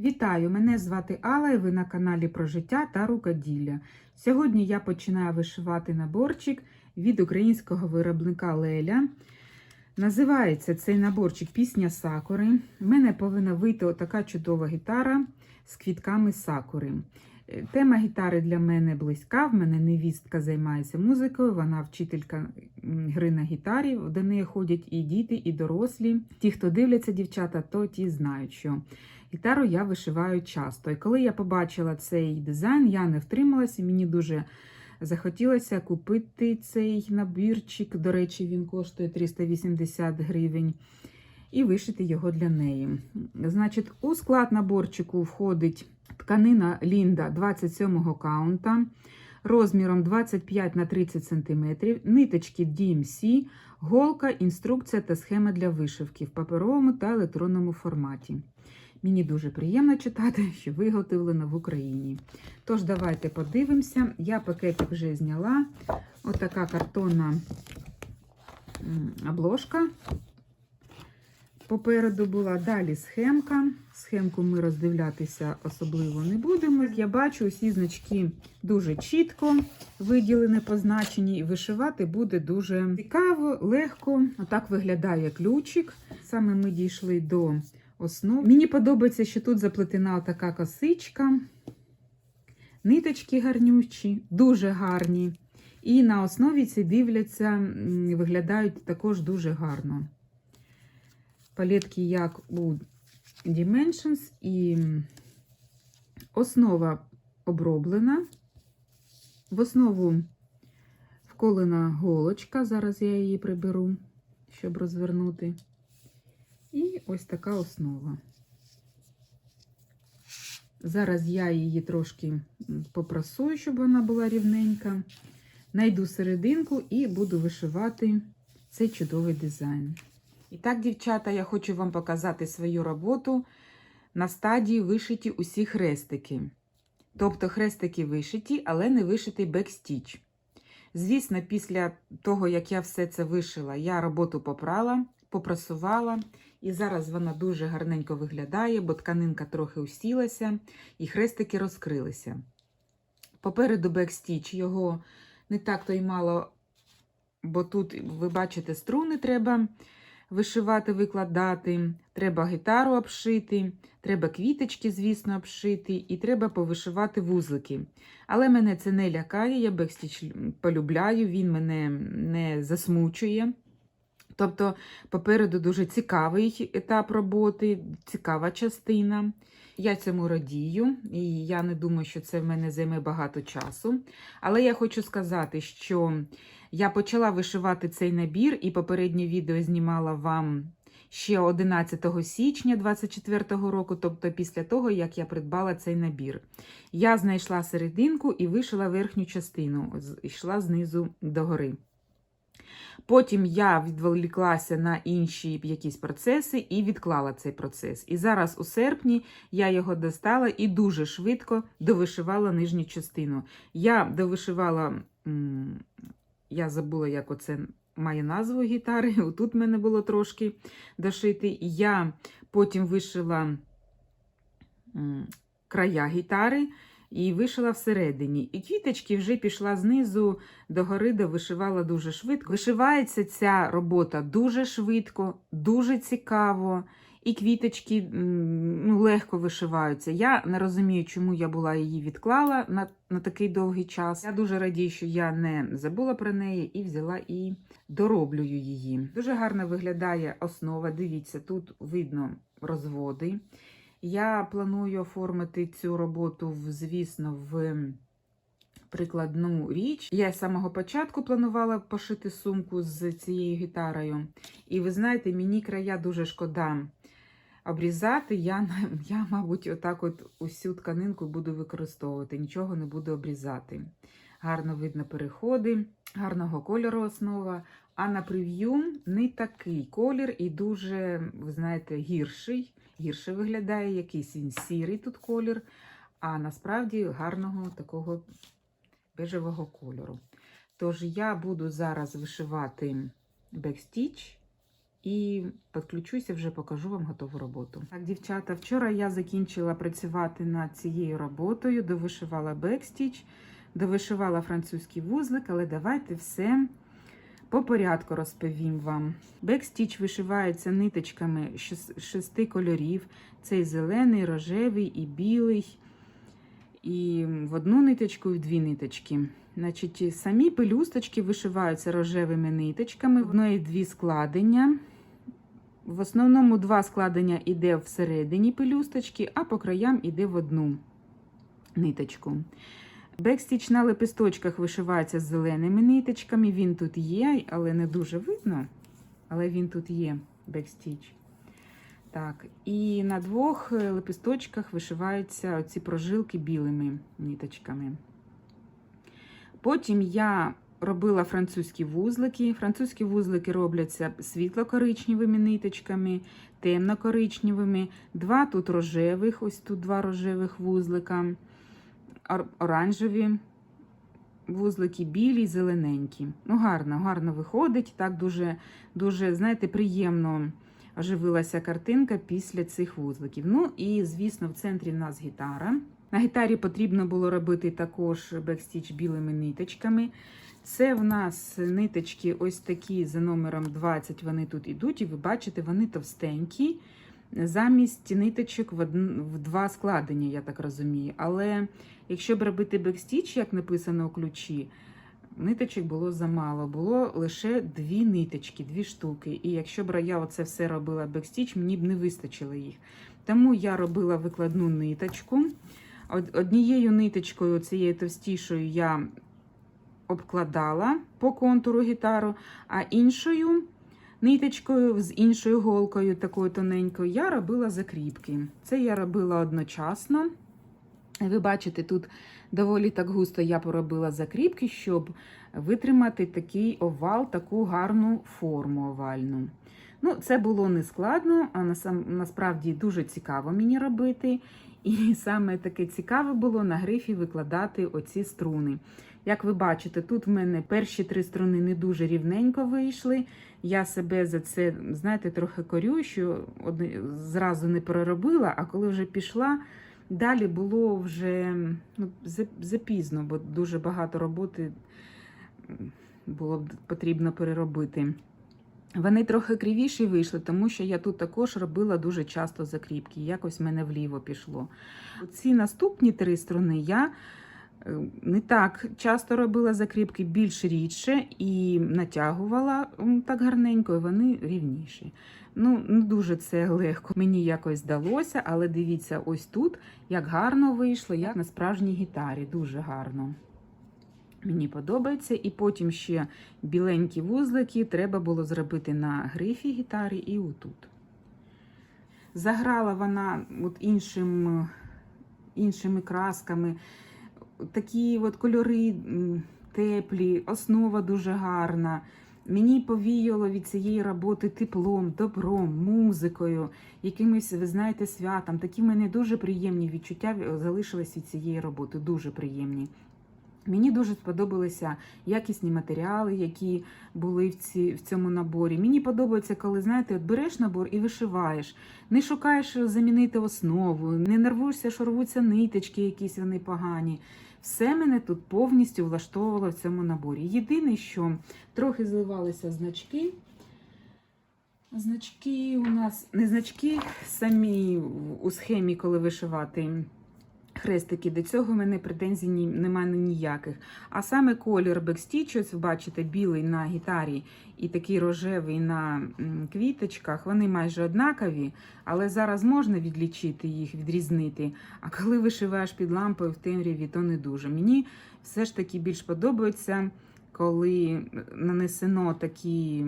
Вітаю! Мене звати Алла і ви на каналі про життя та рукоділля. Сьогодні я починаю вишивати наборчик від українського виробника Леля. Називається цей наборчик Пісня Сакури. У мене повинна вийти отака чудова гітара з квітками сакури. Е, Тема гітари для мене близька. В мене невістка займається музикою, вона вчителька гри на гітарі. До неї ходять і діти, і дорослі. Ті, хто дивляться дівчата, то ті знають, що гітару я вишиваю часто. І коли я побачила цей дизайн, я не втрималася, мені дуже захотілося купити цей набірчик. До речі, він коштує 380 гривень. І вишити його для неї. Значить, у склад наборчику входить тканина Лінда 27 каунта розміром 25 на 30 см, ниточки DMC, голка, інструкція та схема для вишивки в паперовому та електронному форматі. Мені дуже приємно читати, що виготовлено в Україні. Тож, давайте подивимося. Я пакетик вже зняла. Отака картонна обложка. Попереду була далі схемка. Схемку ми роздивлятися особливо не будемо. Я бачу, усі значки дуже чітко виділені, позначені, і вишивати буде дуже цікаво, легко. Отак виглядає ключик. Саме ми дійшли до основ. Мені подобається, що тут заплетена така косичка. Ниточки гарнючі, дуже гарні. І на основі ці дивляться, виглядають також дуже гарно. Палетки, як у Dimensions, і основа оброблена. В основу вколена голочка. Зараз я її приберу, щоб розвернути. І ось така основа. Зараз я її трошки попрасую, щоб вона була рівненька. Найду серединку і буду вишивати цей чудовий дизайн. І так, дівчата, я хочу вам показати свою роботу на стадії вишиті усі хрестики. Тобто хрестики вишиті, але не вишитий бекстіч. Звісно, після того, як я все це вишила, я роботу попрала, попрасувала, і зараз вона дуже гарненько виглядає, бо тканинка трохи усілася, і хрестики розкрилися. Попереду бекстіч, його не так то й мало, бо тут, ви бачите, струни треба вишивати, викладати, треба гітару обшити, треба квіточки, звісно, обшити, і треба повишивати вузлики. Але мене це не лякає, я бекстіч полюбляю, він мене не засмучує. Тобто, попереду дуже цікавий етап роботи, цікава частина. Я цьому радію, і я не думаю, що це в мене займе багато часу. Але я хочу сказати, що я почала вишивати цей набір, і попереднє відео знімала вам ще 11 січня 2024 року, тобто після того, як я придбала цей набір. Я знайшла серединку і вишила верхню частину, йшла знизу догори. Потім я відволіклася на інші якісь процеси і відклала цей процес. І зараз у серпні я його достала і дуже швидко довишивала нижню частину. Я довишивала, я забула, як оце має назву гітари. Тут мене було трошки дошити. Я потім вишила края гітари. І вишила всередині. І квіточки вже пішла знизу до гори, де вишивала дуже швидко. Вишивається ця робота дуже швидко, дуже цікаво. І квіточки ну, легко вишиваються. Я не розумію, чому я була її відклала на, на такий довгий час. Я дуже радію, що я не забула про неї і взяла і дороблюю її. Дуже гарно виглядає основа. Дивіться, тут видно розводи. Я планую оформити цю роботу, звісно, в прикладну річ. Я з самого початку планувала пошити сумку з цією гітарою. І ви знаєте, мені края дуже шкода обрізати. Я, я мабуть, отак от усю тканинку буду використовувати, нічого не буду обрізати. Гарно видно переходи, гарного кольору основа. А на прев'ю не такий колір і дуже, ви знаєте, гірший. Гірше виглядає, якийсь він сірий тут колір, а насправді гарного такого бежевого кольору. Тож я буду зараз вишивати бекстіч і підключуся, вже покажу вам готову роботу. Так, дівчата, вчора я закінчила працювати над цією роботою, довишивала бекстіч, довишивала французький вузлик, але давайте все по порядку розповім вам. Бекстіч вишивається ниточками шес- шести кольорів: цей зелений, рожевий і білий. І в одну ниточку, і в дві ниточки. Значить, самі пелюсточки вишиваються рожевими ниточками, в одної дві складення. В основному два складення йде всередині пелюсточки, а по краям йде в одну ниточку. Бекстіч на лепесточках вишивається з зеленими ниточками. Він тут є, але не дуже видно. Але він тут є, бекстіч. Так, і на двох е, лепесточках вишиваються ці прожилки білими ниточками. Потім я робила французькі вузлики. Французькі вузлики робляться світло-коричневими ниточками, темно-коричневими. Два тут рожевих, ось тут два рожевих вузлика, оранжеві вузлики, білі, зелененькі. Ну, гарно, гарно виходить. Так дуже, дуже, знаєте, приємно оживилася картинка після цих вузликів. Ну і, звісно, в центрі в нас гітара. На гітарі потрібно було робити також бекстіч білими ниточками. Це в нас ниточки ось такі за номером 20, вони тут ідуть, і ви бачите, вони товстенькі. Замість ниточок в, два складення, я так розумію. Але якщо б робити бекстіч, як написано у ключі, ниточок було замало. Було лише дві ниточки, дві штуки. І якщо б я оце все робила бекстіч, мені б не вистачило їх. Тому я робила викладну ниточку. Однією ниточкою, цією товстішою, я обкладала по контуру гітару, а іншою ниточкою з іншою голкою, такою тоненькою, я робила закріпки. Це я робила одночасно. Ви бачите, тут доволі так густо я поробила закріпки, щоб витримати такий овал, таку гарну форму овальну. Ну, це було не складно, а насправді дуже цікаво мені робити. І саме таке цікаве було на грифі викладати оці струни. Як ви бачите, тут в мене перші три струни не дуже рівненько вийшли. Я себе за це, знаєте, трохи корю, що зразу не переробила, а коли вже пішла, далі було вже ну, запізно, бо дуже багато роботи було б потрібно переробити. Вони трохи кривіші вийшли, тому що я тут також робила дуже часто закріпки. Якось в мене вліво пішло. Ці наступні три струни я не так часто робила закріпки, більш рідше і натягувала так гарненько, і вони рівніші. Ну, не дуже це легко. Мені якось здалося, але дивіться, ось тут як гарно вийшло, як на справжній гітарі. Дуже гарно. Мені подобається. І потім ще біленькі вузлики треба було зробити на грифі гітарі і отут. Заграла вона от іншим, іншими красками. Такі от кольори теплі, основа дуже гарна. Мені повіяло від цієї роботи теплом, добром, музикою, якимось, ви знаєте, святом. Такі в мене дуже приємні відчуття залишились від цієї роботи. Дуже приємні. Мені дуже сподобалися якісні матеріали, які були в, ці, в цьому наборі. Мені подобається, коли знаєте, от береш набор і вишиваєш. Не шукаєш замінити основу, не нервуєшся, що рвуться ниточки, якісь вони погані. Все мене тут повністю влаштовувало в цьому наборі. Єдине, що трохи зливалися значки. Значки у нас не значки самі у схемі, коли вишивати хрестики. До цього в мене претензій немає ніяких. А саме колір бекстіч, ось ви бачите, білий на гітарі і такий рожевий на квіточках, вони майже однакові, але зараз можна відлічити їх, відрізнити. А коли вишиваєш під лампою в темряві, то не дуже. Мені все ж таки більш подобається. Коли нанесено такі,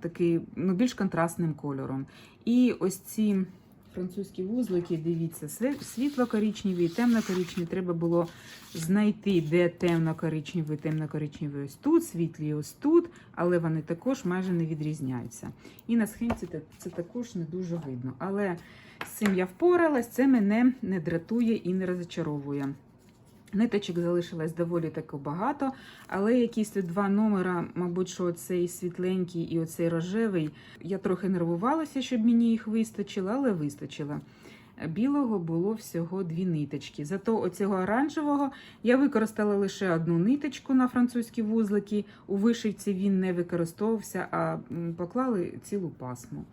такі ну, більш контрастним кольором. І ось ці французькі вузлики, дивіться, світло-коричневі і темно-коричневі. Треба було знайти, де темно-коричневий, темно-коричневі ось тут, світлі ось тут, але вони також майже не відрізняються. І на схемці це також не дуже видно. Але з цим я впоралась, це мене не дратує і не розочаровує. Ниточок залишилось доволі таки багато, але якісь два номера, мабуть, що оцей світленький і оцей рожевий. Я трохи нервувалася, щоб мені їх вистачило, але вистачило. Білого було всього дві ниточки. Зато оцього оранжевого я використала лише одну ниточку на французькі вузлики. У вишивці він не використовувався, а поклали цілу пасму.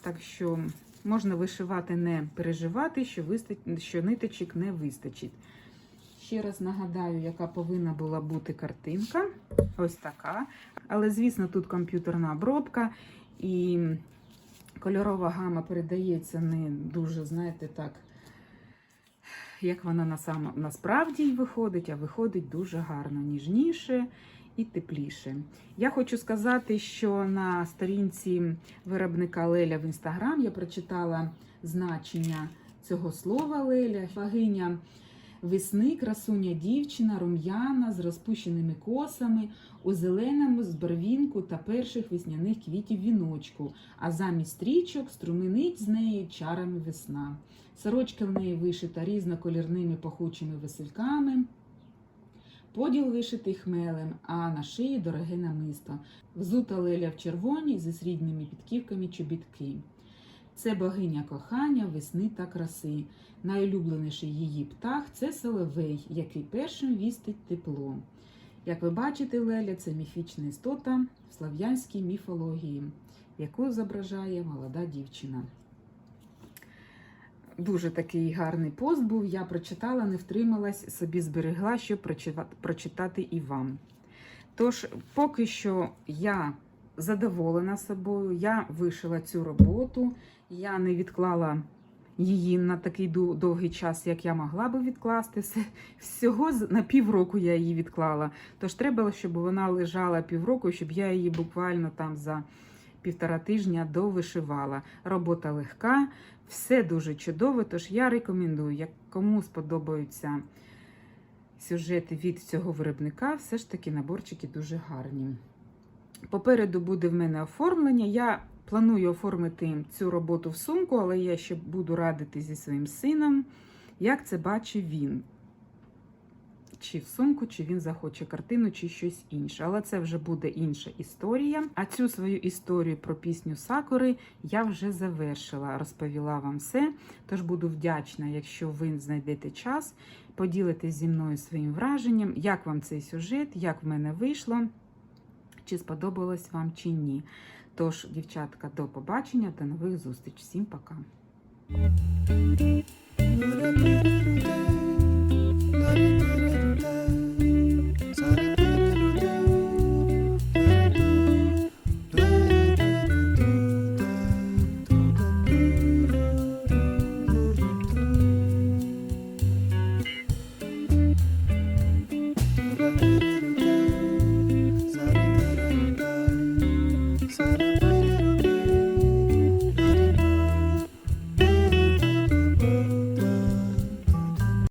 Так що можна вишивати, не переживати, що, виста- що ниточок не вистачить. Ще раз нагадаю, яка повинна була бути картинка. Ось така. Але, звісно, тут комп'ютерна обробка і кольорова гама передається не дуже, знаєте, так, як вона на сам, насправді виходить, а виходить дуже гарно, ніжніше і тепліше. Я хочу сказати, що на сторінці виробника Леля в інстаграм я прочитала значення цього слова Леля, богиня весни, красуня дівчина, рум'яна з розпущеними косами, у зеленому з барвінку та перших весняних квітів віночку, а замість стрічок струменить з неї чарами весна. Сорочка в неї вишита різноколірними пахучими весельками. Поділ вишитий хмелем, а на шиї дороге намисто. Взута леля в червоній зі срібними підківками чобітки. Це богиня кохання, весни та краси. Найулюбленіший її птах це соловей, який першим вістить тепло. Як ви бачите, Леля це міфічна істота в слав'янській міфології, яку зображає молода дівчина. Дуже такий гарний пост був. Я прочитала, не втрималась, собі зберегла, щоб прочитати і вам. Тож, поки що я задоволена собою, я вишила цю роботу, я не відклала її на такий довгий час, як я могла би відкласти. Всього на півроку я її відклала. Тож треба, щоб вона лежала півроку, щоб я її буквально там за півтора тижня довишивала. Робота легка, все дуже чудово. Тож я рекомендую, як кому сподобаються сюжети від цього виробника, все ж таки наборчики дуже гарні. Попереду буде в мене оформлення. Я планую оформити цю роботу в сумку, але я ще буду радити зі своїм сином, як це бачить він. Чи в сумку, чи він захоче картину, чи щось інше. Але це вже буде інша історія. А цю свою історію про пісню Сакури я вже завершила, розповіла вам все. Тож буду вдячна, якщо ви знайдете час, поділитесь зі мною своїм враженням, як вам цей сюжет, як в мене вийшло, чи сподобалось вам, чи ні. Тож, дівчатка, до побачення та нових зустріч. Всім пока!